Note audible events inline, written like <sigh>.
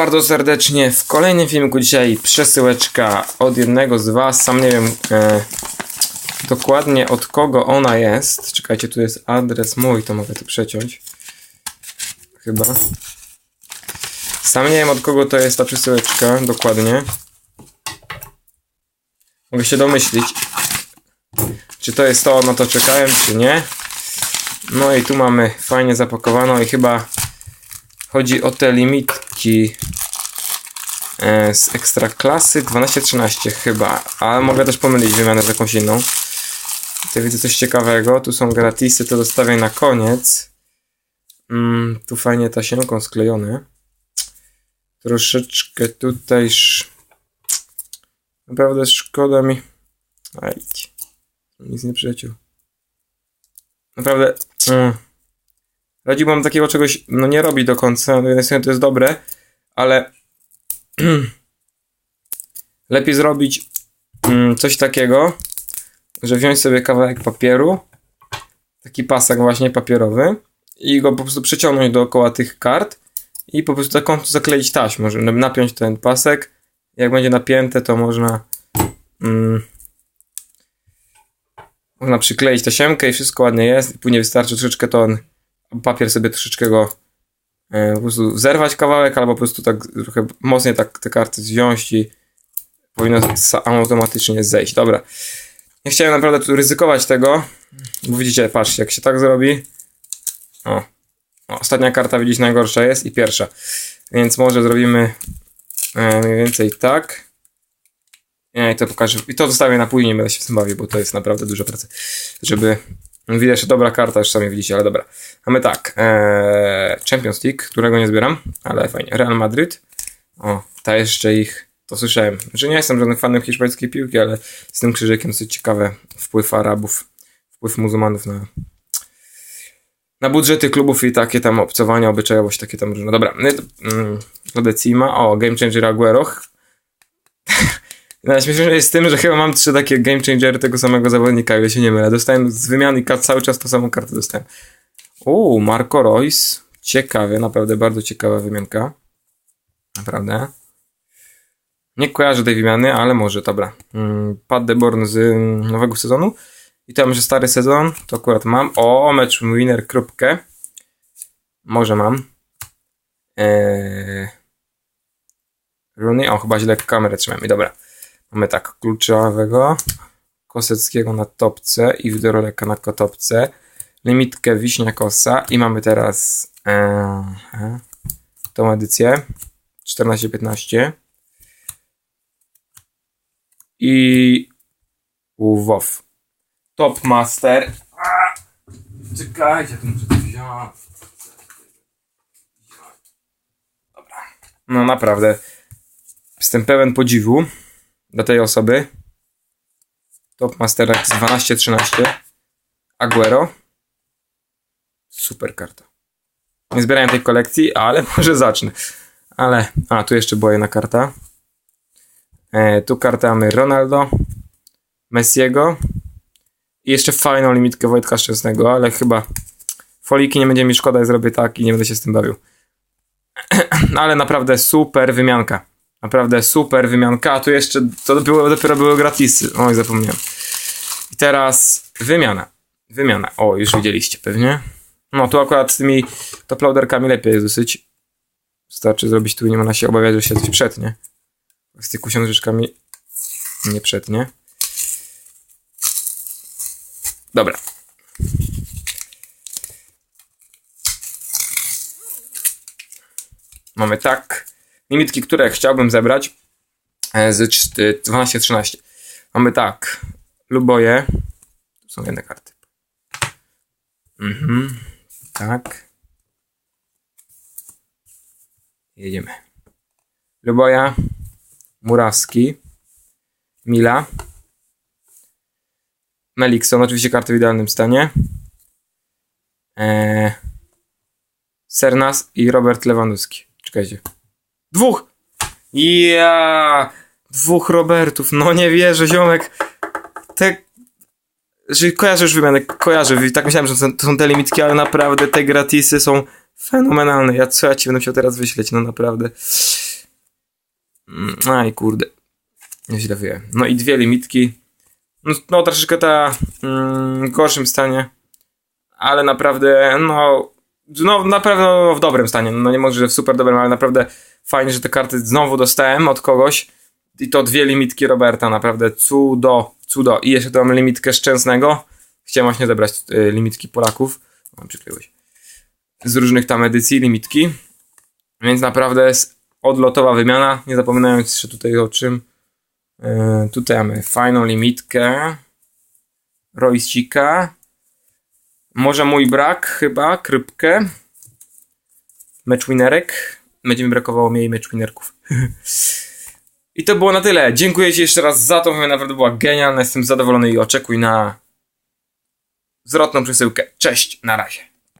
bardzo serdecznie w kolejnym filmiku dzisiaj przesyłeczka od jednego z Was. Sam nie wiem e, dokładnie od kogo ona jest. Czekajcie, tu jest adres mój, to mogę tu przeciąć. Chyba. Sam nie wiem od kogo to jest ta przesyłeczka dokładnie. Mogę się domyślić, czy to jest to, na to czekałem, czy nie. No i tu mamy fajnie zapakowaną i chyba chodzi o te limitki e, z ekstra klasy 12-13 chyba, ale mogę też pomylić wymianę z jakąś inną. Tu widzę coś ciekawego, tu są gratisy, to zostawię na koniec. Mm, tu fajnie tasiemką sklejone. Troszeczkę tutaj sz... naprawdę szkoda mi. A idź. Nic nie przyleciał. Naprawdę. Mm. Radziłbym takiego czegoś, no nie robi do końca. No to jest dobre, ale <clears throat> lepiej zrobić mm, coś takiego, że wziąć sobie kawałek papieru, taki pasek właśnie papierowy i go po prostu przeciągnąć dookoła tych kart i po prostu taką zakleić taśmą, żeby napiąć ten pasek. Jak będzie napięte, to można mm, można przykleić tasiemkę i wszystko ładnie jest. Później wystarczy troszeczkę ten papier sobie troszeczkę go e, po prostu zerwać kawałek, albo po prostu tak trochę mocniej tak te karty wziąć i powinno automatycznie zejść. Dobra. Nie chciałem naprawdę tu ryzykować tego, bo widzicie, patrzcie, jak się tak zrobi. O. ostatnia karta widzieć najgorsza jest i pierwsza. Więc może zrobimy e, mniej więcej tak. Ja i to pokażę. I to zostawię na później, będę się w tym bawił, bo to jest naprawdę dużo pracy. Żeby. Widać, że dobra karta, już sami widzicie, ale dobra. Mamy tak. Ee, Champions League, którego nie zbieram, ale fajnie. Real Madrid. O, ta jeszcze ich. To słyszałem. Że nie jestem żadnym fanem hiszpańskiej piłki, ale z tym krzyżykiem dosyć ciekawe wpływ Arabów, wpływ muzułmanów na, na budżety klubów i takie tam obcowania, obyczajowość, takie tam różne. Dobra, no, Decima, o, Game Changer Aguero. Najśmieszniejsze jest z tym, że chyba mam trzy takie game changery tego samego zawodnika, ile się nie mylę. Dostałem z wymiany kart cały czas tą samą kartę dostałem. Uuu, Marco Royce. Ciekawie, naprawdę bardzo ciekawa wymianka. Naprawdę. Nie kojarzę tej wymiany, ale może, dobra. Hmm, Pat Deborn z nowego sezonu. I to że stary sezon, to akurat mam. O, mecz winner kropkę. Może mam. Eee... Rooney, o chyba źle kamerę trzymałem. I dobra. Mamy tak, kluczowego, Koseckiego na topce i Wdoroleka na kotopce, limitkę Wiśnia-Kosa i mamy teraz e, tą edycję 14-15 i WoW. Top Master. A, czekajcie, to muszę to. Dobra. No naprawdę. Jestem pełen podziwu dla tej osoby. Top Master X 12-13. Aguero. Super karta. Nie zbierałem tej kolekcji, ale <laughs> może zacznę. Ale, a tu jeszcze była jedna karta. E, tu kartę mamy Ronaldo, Messiego i jeszcze fajną limitkę Wojtka Szczęsnego, ale chyba foliki nie będzie mi szkoda, ja zrobię tak i nie będę się z tym bawił. <clears throat> ale naprawdę super wymianka. Naprawdę super wymianka. A tu jeszcze, to było, dopiero były gratisy. Oj, zapomniałem. I teraz wymiana. Wymiana. O, już widzieliście pewnie. No, tu akurat z tymi toplauderkami lepiej jest dosyć. Wystarczy zrobić tu, nie można się obawiać, że się coś przetnie. Z tymi książeczkami nie przetnie. Dobra. Mamy tak limitki, które chciałbym zebrać e, z 12-13. Mamy tak, Luboje. Tu są jedne karty. Mhm, tak. Jedziemy. Luboja, Murawski, Mila, Melikson, oczywiście karty w idealnym stanie. Eee, Sernas i Robert Lewandowski. Czekajcie. Dwóch! Ja, Dwóch Robertów. No nie wierzę, ziomek. Te... Że kojarzysz wymianę, kojarzę. Tak myślałem, że to są te limitki, ale naprawdę te gratisy są fenomenalne. Ja co ja ci będę chciał teraz wyśleć, no naprawdę. Mm, Aj, kurde. Źle wyje. No i dwie limitki. No, no troszeczkę ta mm, w gorszym stanie. Ale naprawdę, no, no naprawdę w dobrym stanie. No nie może, że w super dobrym, ale naprawdę fajnie, że te karty znowu dostałem od kogoś. I to dwie limitki Roberta, naprawdę cudo, cudo. I jeszcze tu mam limitkę Szczęsnego. Chciałem właśnie zebrać y, limitki Polaków. Mam przykleiłeś. Z różnych tam edycji limitki. Więc naprawdę jest odlotowa wymiana. Nie zapominając jeszcze tutaj o czym. Y, tutaj mamy fajną limitkę. Roycika. Może mój brak chyba, krypkę. Meczwinerek. Będzie mi brakowało mniej meczwinerków. <laughs> I to było na tyle. Dziękuję Ci jeszcze raz za to. Wymiana naprawdę była genialna. Jestem zadowolony i oczekuj na zwrotną przesyłkę. Cześć, na razie.